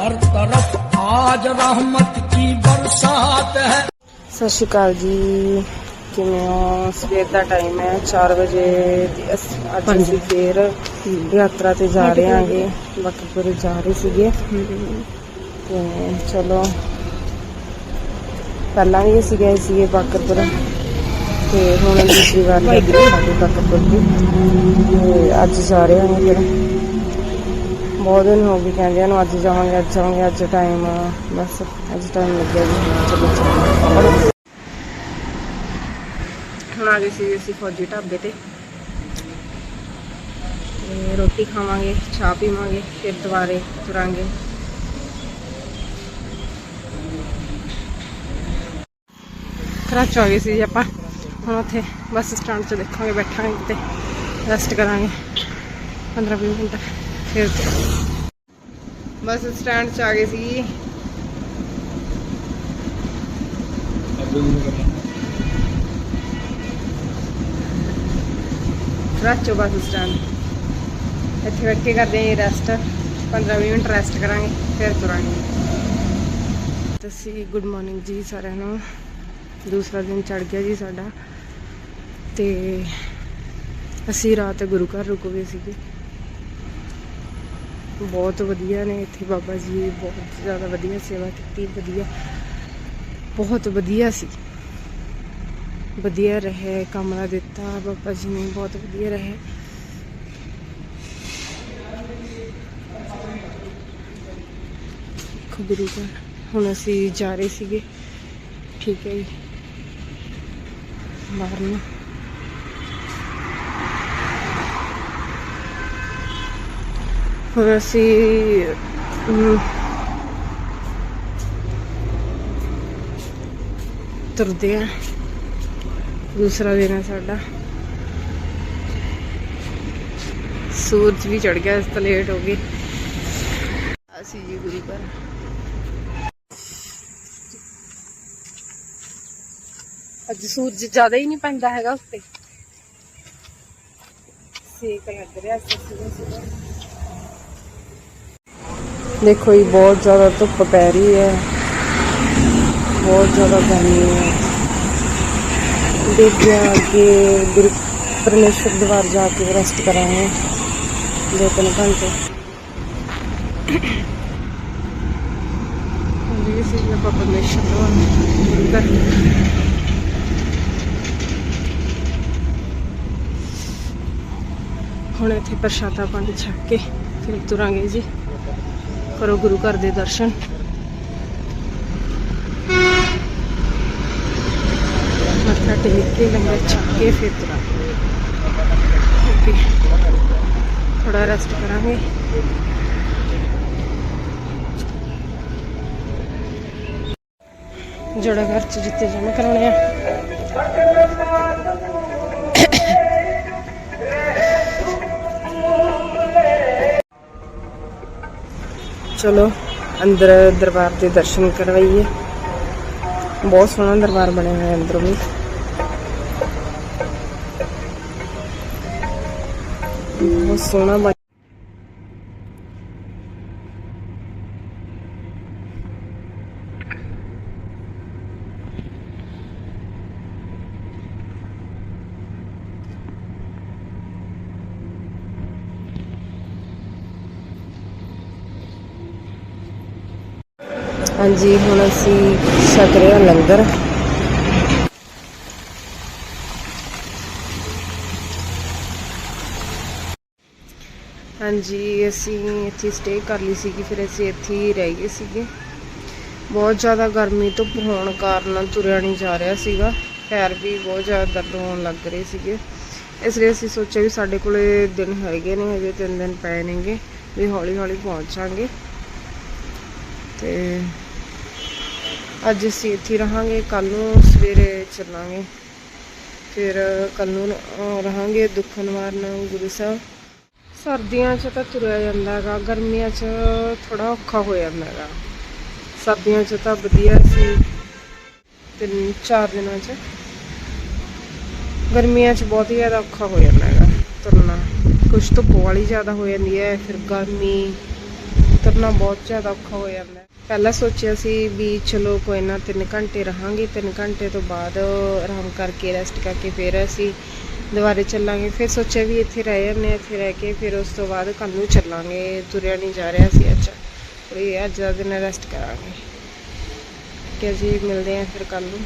ਹਰ ਤਰਫ ਆਜ ਰਹਿਮਤ ਕੀ ਬਰਸਾਤ ਹੈ। ਸਤਿ ਸ਼੍ਰੀ ਅਕਾਲ ਜੀ। ਕਿਵੇਂ ਹੋ? ਸਵੇਰ ਦਾ ਟਾਈਮ ਹੈ। 4 ਵਜੇ ਦੀ ਅੱਜ ਅਸੀਂ ਫੇਰ ਯਾਤਰਾ ਤੇ ਜਾ ਰਹੇ ਹਾਂਗੇ। ਬਾਕੀ ਜਾ ਰਹੇ ਸੀਗੇ। ਤੇ ਚਲੋ ਪਹਿਲਾਂ ਵੀ ਅਸੀਂ ਗਏ ਸੀਗੇ ਬਾਕਰਪੁਰ ਤੇ ਹੁਣ ਦੂਸਰੀ ਵਾਰ ਲੱਗ ਰਹੀ ਸਾਡੇ ਬਾਕਰਪੁਰ ਦੀ। ਅੱਜ ਜਾ ਰਹੇ ਹਾਂ ਫਿਰ। ਬਹੁਤ ਦਿਨ ਹੋ ਗਏ ਕਹਿੰਦੇ ਨੂੰ ਅੱਜ ਜਾਵਾਂਗੇ ਅੱਜ ਜਾਵਾਂਗੇ, ਅੱਜ ਟਾਈਮ ਬਸ ਅੱਜ ਟਾਈਮ ਲੱਗਿਆ ਜੀ ਚਲੋ ਚਲੋ ਹੁਣ ਆ ਗਏ ਸੀ ਅਸੀਂ ਫੌਜੀ ਢਾਬੇ ਤੇ। ਤੇ ਰੋਟੀ ਖਾਵਾਂਗੇ, ਚਾਹ ਪੀਵਾਂਗੇ, ਫਿਰ ਦੁਬਾਰੇ ਤੁਰਾਂਗੇ। ਕਰਾਚ ਆ ਗਏ ਸੀ ਜੀ ਆਪਾਂ। ਹੁਣ ਉੱਥੇ ਬੱਸ ਸਟੈਂਡ 'ਚ ਦੇਖਾਂਗੇ, ਬੈਠਾਂਗੇ ਤੇ ਰੈਸਟ ਕਰਾਂਗੇ। 15-20 ਮਿੰਟ। ਫਿਰ ਬੱਸ ਸਟੈਂਡ 'ਚ ਆ ਗਏ ਸੀ। ਰਾਚੋ ਬੱਸ ਸਟੈਂਡ ਇੱਥੇ ਬੈਠ ਕੇ ਕਰਦੇ ਹਾਂ ਰੈਸਟ 15-20 ਮਿੰਟ ਰੈਸਟ ਕਰਾਂਗੇ, ਫਿਰ ਤੁਰਾਂਗੇ। ਤੁਸੀਂ ਗੁੱਡ ਮਾਰਨਿੰਗ ਜੀ ਸਾਰਿਆਂ ਨੂੰ। ਦੂਸਰਾ ਦਿਨ ਚੜ ਗਿਆ ਜੀ ਸਾਡਾ। ਤੇ ਅਸੀਂ ਰਾਤ ਗੁਰੂ ਘਰ ਰੁਕ ਗਏ ਸੀਗੇ। ਬਹੁਤ ਵਧੀਆ ਨੇ ਇੱਥੇ ਬਾਬਾ ਜੀ, ਬਹੁਤ ਜ਼ਿਆਦਾ ਵਧੀਆ ਸੇਵਾ ਕੀਤੀ, ਵਧੀਆ, ਬਹੁਤ ਵਧੀਆ ਸੀ। ਵਧੀਆ ਰਹੇ, ਕਮਰਾ ਦਿੱਤਾ ਬਾਬਾ ਜੀ ਨੇ, ਬਹੁਤ ਵਧੀਆ ਰਹੇ। ਦੇਖੋ ਗੁਰੂ ਘਰ, ਹੁਣ ਅਸੀਂ ਜਾ ਰਹੇ ਸੀਗੇ। ਠੀਕ ਹੈ ਜੀ। ਬਾਹਰ ਨੂੰ। ਹੁਣ ਅਸੀਂ ਤੁਰਦੇ ਆ ਦੂਸਰਾ ਦਿਨ ਹੈ ਸਾਡਾ। ਸੂਰਜ ਵੀ ਚੜ ਗਿਆ, ਇਸ ਤੋਂ ਲੇਟ ਹੋ ਗਈ ਅਸੀਂ ਜੀ ਗੁਰੂ ਘਰ। ਅੱਜ ਸੂਰਜ ਜ਼ਿਆਦਾ ਹੀ ਨਹੀਂ ਪੈਂਦਾ ਹੈਗਾ ਉੱਤੇ। ਸੇਕ ਲੱਗ ਰਿਹਾ ਸੀ ਸੁਬਹ ਸੁਬਹ ਦੇਖੋ ਇਹ ਬਹੁਤ ਜ਼ਿਆਦਾ ਧੁੱਪ ਪੈ ਰਹੀ ਹੈ। ਬਹੁਤ ਜ਼ਿਆਦਾ ਗਰਮੀ ਹੈ। ਦੇਖਦੇ ਹਾਂ ਅੱਗੇ ਗੁਰੂ ਪਰਮੇਸ਼ਰ ਦਵਾਰ ਜਾ ਕੇ ਰੈਸਟ ਕਰਾਂਗੇ। ਦੋ ਤਿੰਨ ਘੰਟੇ। ਜੀ ਸੀ ਆਪਾਂ ਪਰਮੇਸ਼ਰ ਦਵਾਰ ਹੁਣ ਇੱਥੇ ਪ੍ਰਸ਼ਾਦਾ ਪਾਣੀ ਛਕ ਕੇ ਫਿਰ ਤੁਰਾਂਗੇ ਜੀ। ਕਰੋ ਗੁਰੂ ਘਰ ਦੇ ਦਰਸ਼ਨ। ਮੱਥਾ ਟੇਕ ਕੇ ਲੰਗਰ ਛਕ ਕੇ ਫਿਰ ਤੁਰਾਂਗੇ ਓਕੇ। ਥੋੜਾ ਰੈਸਟ ਕਰਾਂਗੇ। ਜੋੜਾ ਘਰ ਚ ਜਿੱਤੇ ਜਮਾ ਕਰਾਉਣੇ ਆ। ਚਲੋ, ਅੰਦਰ, ਦਰਬਾਰ ਦੇ ਦਰਸ਼ਨ ਕਰਵਾਈਏ। ਬਹੁਤ ਸੋਹਣਾ ਦਰਬਾਰ ਬਣਿਆ ਹੋਇਆ ਅੰਦਰੋਂ ਵੀ। ਬਹੁਤ ਸੋਹਣਾ ਹਾਂਜੀ, ਹੁਣ ਅਸੀਂ ਛਕ ਰਹੇ ਹਾਂ ਲੰਗਰ। ਹਾਂਜੀ, ਅਸੀਂ ਇੱਥੇ ਸਟੇ ਕਰ ਲਈ ਸੀਗੀ, ਫਿਰ ਅਸੀਂ ਇੱਥੇ ਹੀ ਰਹਿ ਗਏ ਸੀਗੇ। ਬਹੁਤ ਜ਼ਿਆਦਾ ਗਰਮੀ ਧੁੱਪ ਹੋਣ ਕਾਰਨ ਤੁਰਿਆ ਨਹੀਂ ਜਾ ਰਿਹਾ ਸੀਗਾ। ਪੈਰ ਵੀ ਬਹੁਤ ਜ਼ਿਆਦਾ ਦਰਦ ਹੋਣ ਲੱਗ ਰਹੇ ਸੀਗੇ। ਇਸ ਲਈ ਅਸੀਂ ਸੋਚਿਆ ਵੀ ਸਾਡੇ ਕੋਲੇ ਦਿਨ ਹੈਗੇ ਨੇ, ਹਜੇ ਤਿੰਨ ਦਿਨ ਪਏ ਨੇਗੇ। ਵੀ ਹੌਲੀ ਹੌਲੀ ਪਹੁੰਚਾਂਗੇ। ਤੇ ਅੱਜ ਅਸੀਂ ਇੱਥੇ ਰਹਾਂਗੇ ਕੱਲ ਨੂੰ ਸਵੇਰੇ ਚੱਲਾਂਗੇ। ਫਿਰ ਕੱਲ ਨੂੰ ਰਹਾਂਗੇ ਦੁੱਖ ਨਿਵਾਰਨ ਗੁਰੂ ਸਾਹਿਬ। ਸਰਦੀਆਂ 'ਚ ਤਾਂ ਤੁਰਿਆ ਜਾਂਦਾ ਹੈਗਾ, ਗਰਮੀਆਂ 'ਚ ਥੋੜਾ ਔਖਾ ਹੋ ਜਾਂਦਾ ਹੈਗਾ। ਸਰਦੀਆਂ 'ਚ ਤਾਂ ਵਧੀਆ ਸੀ, ਤਿੰਨ, ਚਾਰ ਦਿਨਾਂ 'ਚ। ਗਰਮੀਆਂ 'ਚ ਬਹੁਤ ਹੀ ਜ਼ਿਆਦਾ ਔਖਾ ਹੋ ਜਾਂਦਾ ਹੈਗਾ, ਤੁਰਨਾ। ਕੁਛ ਧੁੱਪ ਵਾਲੀ ਜ਼ਿਆਦਾ ਹੋ ਜਾਂਦੀ ਹੈ, ਫਿਰ ਗਰਮੀ। ਉਤਰਨਾ ਬਹੁਤ ਜ਼ਿਆਦਾ ਔਖਾ ਹੋ ਜਾਂਦਾ ਪਹਿਲਾਂ ਸੋਚਿਆ ਸੀ ਵੀ ਚਲੋ ਕੋਈ ਨਾ 3 ਘੰਟੇ ਰਹਾਂਗੇ 3 ਘੰਟੇ ਤੋਂ ਬਾਅਦ ਆਰਾਮ ਕਰਕੇ ਰੈਸਟ ਕਰਕੇ ਫਿਰ ਅਸੀਂ ਦੁਬਾਰੇ ਚੱਲਾਂਗੇ। ਫਿਰ ਸੋਚਿਆ ਵੀ ਇੱਥੇ ਰਹਿ ਜਾਂਦੇ ਹਾਂ, ਇੱਥੇ ਰਹਿ ਕੇ ਫਿਰ ਉਸ ਤੋਂ ਬਾਅਦ ਕੱਲ ਨੂੰ ਚੱਲਾਂਗੇ। ਤੁਰਿਆ ਨਹੀਂ ਜਾ ਰਿਹਾ ਸੀ ਅੱਜ। ਕੋਈ ਅੱਜ ਦਾ ਦਿਨ ਰੈਸਟ ਕਰਾਂਗੇ। ਕਿ ਜੀ, ਮਿਲਦੇ ਹਾਂ ਫਿਰ ਕੱਲ ਨੂੰ।